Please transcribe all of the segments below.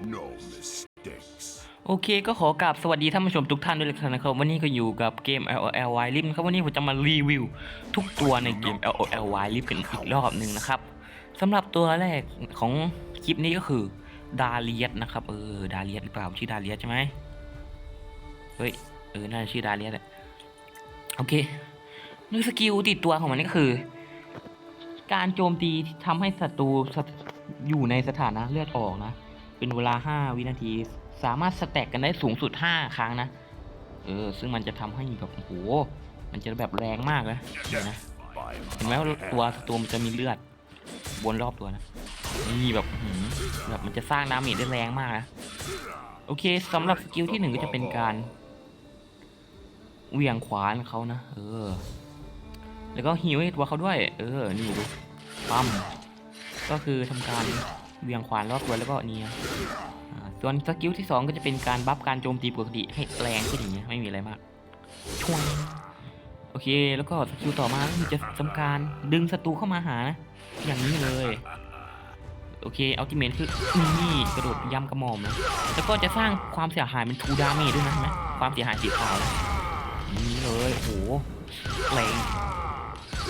no mistakes. โอเคก็ขอกราบสวัสดีท่านผู้ชมทุกท่านด้วยนะครับ วันนี้ก็อยู่กับเกม LOL Wild Rift นะครับ วันนี้ผมจะมารีวิว ทุกตัวในเกม LOL Wild Rift กันอีกรอบหนึ่งนะครับสำหรับตัวแรกของคลิปนี้ก็คือดาเลียสนะครับ เออดาเลียสหรือเปล่าชื่อดาเลียสใช่ไหมเฮ้ยเออน่าจะชื่อดาเลียสแหละโอเคนี่สกิลติดตัวของมันนี่ก็คือ การโจมตีที่ทำให้ศัตรูอยู่ในสถานะเลือดออกนะ เป็นเวลา 5 วินาที สามารถสแต็กกันได้สูงสุด 5 ครั้งนะ เออ ซึ่งมันจะทำให้แบบโอ้โห มันจะแบบแรงมากเลยนะเห็นไหมว่าตัวตัวมันจะมีเลือดวนรอบตัวนะนี่แบบแบบมันจะสร้างดาเมจได้แรงมากนะ โอเคสำหรับสกิลที่หนึ่งก็จะเป็นการเหวี่ยงขวานเขานะ เออ แล้วก็ฮิวให้ตัวเขาด้วย เออ นี่ดูปั๊มก็คือทำการ เวียงขวานรอบตัวแล้วก็เนี่ยอ่าส่วนสกิลที่สองก็จะเป็นการบัฟการโจมตีปกติให้แรงขึ้นอย่างเงี้ยไม่มีอะไรมากช่วงโอเค แล้วก็สกิลต่อมาก็คือจะทำการดึงศัตรูเข้ามาหานะอย่างนี้เลยโอเคอัลติเมทคือนี่กระโดดย่ำกระหม่อมนะแล้วก็จะสร้างความเสียหายเป็นทูดาเมจด้วยนะนไหมความเสียหายสีขาวนะนี่เลยโอ้โหแรง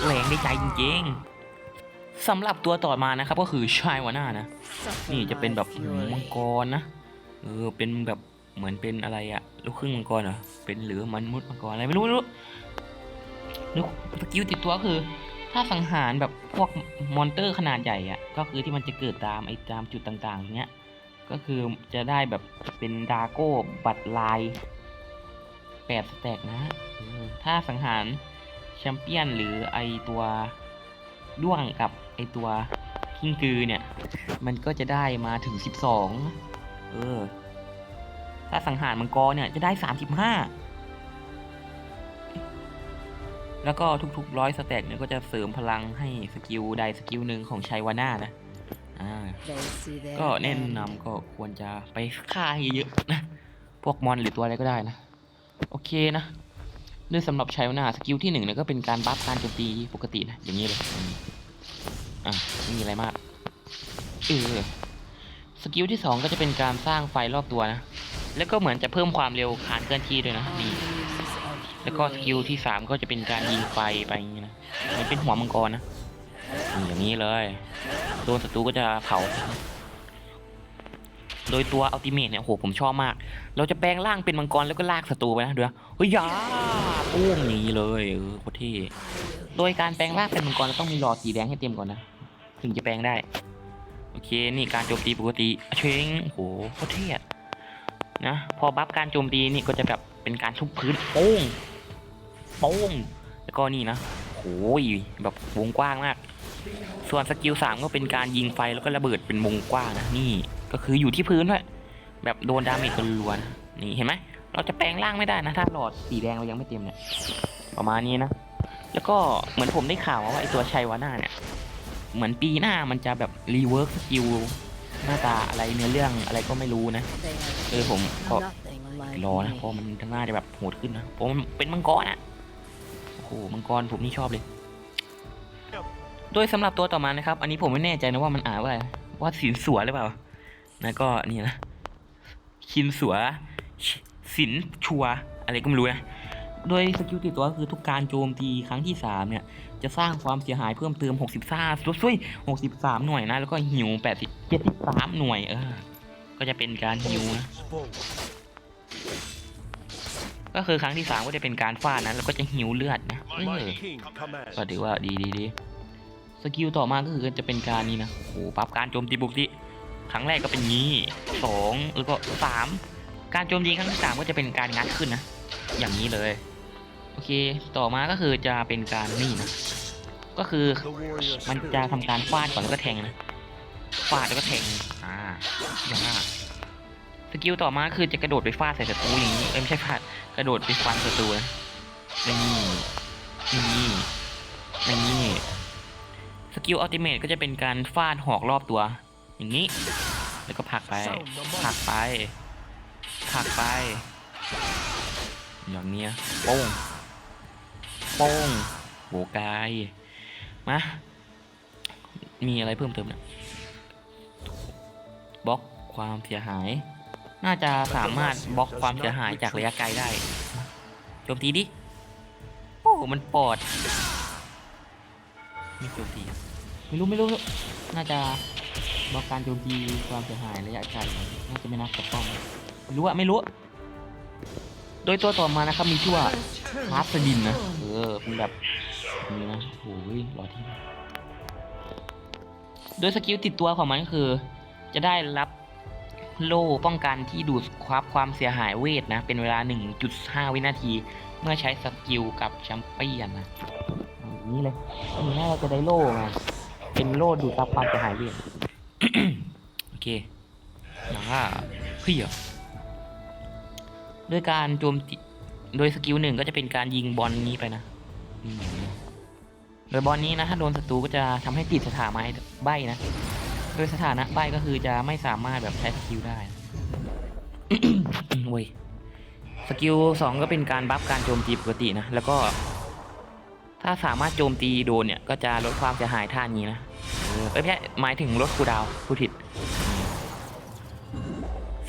แรงได้ใจจริงๆ สำหรับตัวต่อมานะครับก็คือชายวาน่านะ นี่จะเป็นแบบมังกรนะเออเป็นแบบเหมือนเป็นอะไรอะลูกครึ่งมังกรเหรอเป็นหรือมันมุดมังกรอะไรไม่รู้ไม่รู้นึกสกิลติดตัวคือ ถ้าสังหารแบบพวกมอนเตอร์ขนาดใหญ่อะก็คือที่มันจะเกิดตามไอ้ตามจุดต่างๆอย่างเงี้ยก็คือจะได้แบบเป็นดาโก้บัตรลายแปดสแต็กนะถ้าสังหารแชมเปี้ยนหรือไอตัวด้วงกับ ไอตัวคิงกือเนี่ย มันก็จะได้มาถึง 12 เออ ถ้าสังหารมังกรเนี่ยจะได้ 35 แล้วก็ทุกๆร้อยสแต็กเนี่ยก็จะเสริมพลังให้สกิลใดสกิลหนึ่งของชัยวาน่านะอ่าก็แนะนำก็ควรจะไปฆ่าให้เยอะๆนะ พวกมอนหรือตัวอะไรก็ได้นะ โอเคนะด้วยสำหรับชัยวาน่าสกิลที่หนึ่งเนี่ยก็เป็นการบัฟการโจมตีปกตินะ อย่างนี้เลย อะไม่มีอะไรมากเออสกิลที่สองก็จะเป็นการสร้างไฟรอบตัวนะ แล้วก็เหมือนจะเพิ่มความเร็วคานเคลื่อนที่ด้วยนะนี่แล้วก็สกิลที่สามก็จะเป็นการยิงไฟไปอย่างนี้นะมันเป็นหัวมังกรนะอย่างนี้เลยโดนศัตรูก็จะเผา โดยตัวอัลติเมทเนี่ยโอ้โหผมชอบมาก เราจะแปลงร่างเป็นมังกรแล้วก็ลากศัตรูไปนะเดี๋ยวเฮ้ยยาปุ้มอย่างนี้เลยเออโคตรเท่โดยการแปลงร่างเป็นมังกรเราต้องมีหลอดสีแดงให้เต็มก่อนนะ ถึงจะแปลงได้ โอเค นี่การโจมตีปกติเชงโหโคตรเท่นะ พอบัฟการโจมตีนี่ก็จะแบบเป็นการทุบพื้นโป้งโป้งแล้วก็นี่นะโอ้ยแบบวงกว้างมาก ส่วนสกิลสามก็เป็นการยิงไฟแล้วก็ระเบิดเป็นวงกว้างนะนี่ก็คืออยู่ที่พื้นด้วยแบบโดนดาเมจกันล้วนนี่เห็นไหมเราจะแปลงร่างไม่ได้นะ ถ้าหลอดสีแดงเรายังไม่เต็มเนี่ยประมาณนี้นะ แล้วก็เหมือนผมได้ข่าวว่าไอตัวชัยวาน่าเนี่ย เหมือนปีหน้ามันจะแบบรีเวิร์กสกิลหน้าตาอะไรเนื้อเรื่องอะไรก็ไม่รู้นะ เออผมก็รอนะเพราะมันน่าจะแบบโหดขึ้นนะเพราะมันเป็นมังกรอะโอ้โหมังกรผมนี่ชอบเลย โดยสำหรับตัวต่อมานะครับ อันนี้ผมไม่แน่ใจนะว่ามันอ่านว่าอะไรว่าสินสัวหรือเปล่าแล้วก็นี่นะชินสัวสินชัว อะไรก็ไม่รู้นะ โดยสกิลติดตัวก็คือทุกการโจมตีครั้งที่สามเนี่ย จะสร้างความเสียหายเพิ่มเติม 63ช่วย63 หน่วยนะ แล้วก็หิว80 73 หน่วยเออก็จะเป็นการหิวนะก็คือครั้งที่ 3 ก็จะเป็นการฟาดนะแล้วก็จะหิวเลือดนะเออก็ถือว่าดีดีดีสกิลต่อมาก็คือจะเป็นการนี้นะโอ้โหปรับการโจมตีปกติครั้งแรกก็เป็นงี้สองแล้วก็สามการโจมตีครั้งที่สามก็จะเป็นการงัดขึ้นนะ อย่างนี้เลย โอเค ต่อมาก็คือจะเป็นการนี่นะ ก็คือมันจะทำการฟาดก่อนแล้วก็แทงนะ ฟาดแล้วก็แทง อ่า อย่างนั้นสกิลต่อมาคือจะกระโดดไปฟาดใส่ศัตรูอย่างนี้ เอ้ยไม่ใช่ฟาด กระโดดไปฟันศัตรูนะนี่นี่นี่สกิลอัลติเมทก็จะเป็นการฟาดหอกรอบตัว อย่างนี้ แล้วก็ผักไปผักไปผักไป อย่างเนี้ยโป้งโป้งโบกายมามีอะไรเพิ่มเติมเนี่ยบล็อกความเสียหาย น่าจะสามารถบล็อกความเสียหายจากระยะไกลได้โจมตีดิโอ้มันปอดไม่โจมตีไม่รู้ไม่รู้ น่าจะบล็อกการโจมตีความเสียหายระยะไกลน่าจะไม่นับกับป้อมไม่รู้อะไม่รู้ โดยตัวต่อมานะครับมีชื่อว่าฮาร์สดินนะ เออเป็นแบบนี้นะโอ้ยรอที่โดยสกิลติดตัวของมันก็คือ จะได้รับโล่ป้องกันที่ดูดความความเสียหายเวทนะ เป็นเวลา 1.5 วินาที เมื่อใช้สกิลกับแชมเปี้ยนนะอย่างนี้เลยนนี้เราจะได้โล่มาเป็นโล่ดูดซับความเสียหายเวทโอเคอย่างว่าเฮีย ด้วยการโจมตีโดยสกิลหนึ่งก็จะเป็นการยิงบอลนี้ไปนะโดยบอลนี้นะถ้าโดนศัตรูก็จะทำให้ติดสถานะใบนะ โดยสถานะใบก็คือจะไม่สามารถแบบใช้สกิลได้เว้ยสกิลสองก็เป็นการบัฟการโจมตีปกตินะ แล้วก็ ถ้าสามารถโจมตีโดนเนี่ย ก็จะลดความเสียหายท่านี้นะเอ้ยไม่ใช่หมายถึงลดคูดาวน์ผู้ผิด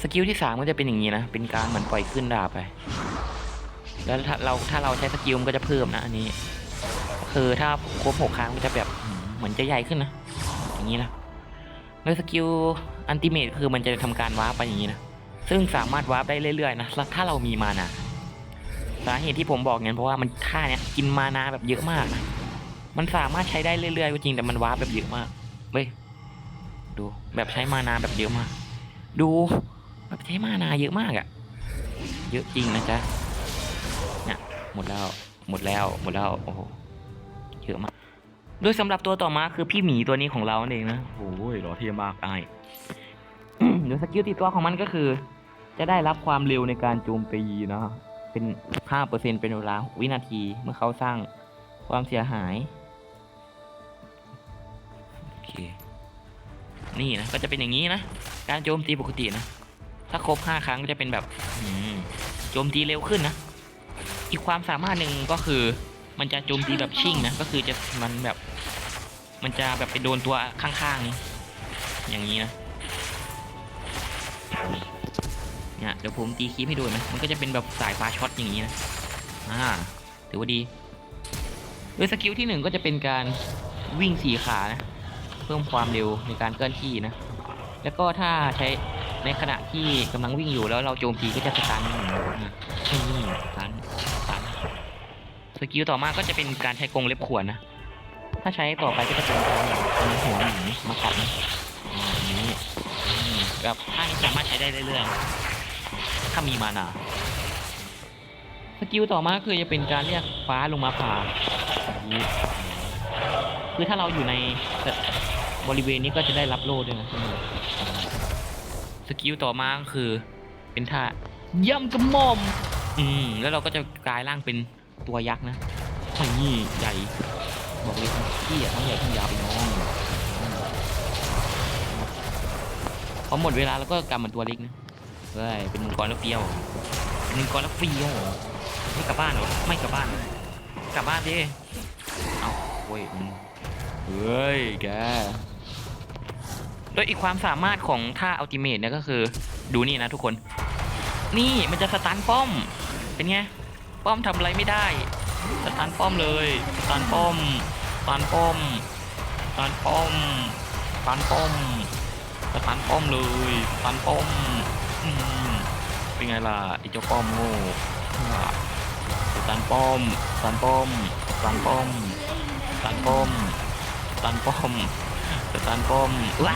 สกิลที่สามก็จะเป็นอย่างนี้นะ เป็นการเหมือนปล่อยขึ้นดาบไป แล้วถ้าเราถ้าเราใช้สกิลมันก็จะเพิ่มนะอันนี้ คือถ้าครบหกครั้งมันจะแบบเหมือนจะใหญ่ขึ้นนะ อย่างนี้นะโดยสกิลอันติเมตคือมันจะทำการวาร์ปไปอย่างนี้นะ ซึ่งสามารถวาร์ปได้เรื่อยๆนะแล้วถ้าเรามีมานาสาเหตุที่ผมบอกงั้นเพราะว่ามันท่าเนี้ยกินมานาแบบเยอะมากนะ มันสามารถใช้ได้เรื่อยๆก็จริงแต่มันวาร์ปแบบเยอะมาก เว้ย ดูแบบใช้มานาแบบเยอะมาก ดู แบบใช้มานาเยอะมากอะเยอะจริงนะจ๊ะเนี่ยหมดแล้วหมดแล้วหมดแล้วโอ้โหเยอะมากโดยสำหรับตัวต่อมาคือพี่หมีตัวนี้ของเราเองนะโอ้ยหล่อเท่มากไอ้ายโดยสกิลติดตัวของมันก็คือ จะได้รับความเร็วในการโจมตีนะเป็น 5%เป็นเวลา 6 วินาที เมื่อเขาสร้างความเสียหาย โอเค นี่นะ ก็จะเป็นอย่างนี้นะ การโจมตีปกตินะ ถ้าครบ5ครั้งก็จะเป็นแบบอืมโจมตีเร็วขึ้นนะ อีกความสามารถหนึ่งก็คือ มันจะโจมตีแบบชิ่งนะ ก็คือจะมันแบบ มันจะแบบไปโดนตัวข้างๆนี้อย่างนี้นะเนี่ยเดี๋ยวผมตีคีบให้ดูนะมันก็จะเป็นแบบสายฟ้าช็อตอย่างนี้นะอ่าถือว่าดีโดยสกิลที่หนึ่งก็จะเป็นการวิ่งสี่ขานะ เพิ่มความเร็วในการเคลื่อนที่นะ แล้วก็ถ้าใช้ ในขณะที่กำลังวิ่งอยู่แล้วเราโจมตีก็จะสตันนะนี่สตันสตันสกิลต่อมาก็จะเป็นการใช้กรงเล็บขวนนะ ถ้าใช้ต่อไปก็จะเป็นการเอาหัวหมีมากัดนะอ่าอย่างนี้อืมแบบท่านี้สามารถใช้ได้เรื่อยๆ ถ้ามีมานาสกิลต่อมาคือจะเป็นการเรียกฟ้าลงมาผ่าคือถ้าเราอยู่ในบริเวณนี้ก็จะได้รับโล่ด้วยนะ สกิลต่อมาก็คือ เป็นท่าย่ำกระหม่อม อืมแล้วเราก็จะกลายร่างเป็นตัวยักษ์นะอันนี้ใหญ่ บอกเลยพี่อะทั้งใหญ่ทั้งยาวไปน้องพอหมดเวลาแล้วก็กลับมาตัวเล็กนะเฮ้ยเป็นมังกรแล้วเปรี้ยวเป็นมังกรแล้วเปรี้ยวไม่กลับบ้านเหรอไม่กลับบ้านกลับบ้านดิเอาเว้ยเฮ้ยแก โดยอีกความสามารถของท่าอัลติเมทเนี่ยก็คือ ดูนี่นะทุกคน นี่มันจะสตันป้อม เป็นไง ป้อมทำอะไรไม่ได้ สตันป้อมเลย สตันป้อม สตันป้อม สตันป้อม สตันป้อม สตันป้อมเลย สตันป้อมอืมเป็นไงล่ะไอ้เจ้าป้อมโง่สตันป้อม สตันป้อม สตันป้อม สตันป้อม สตันป้อมสตันป้อมว้า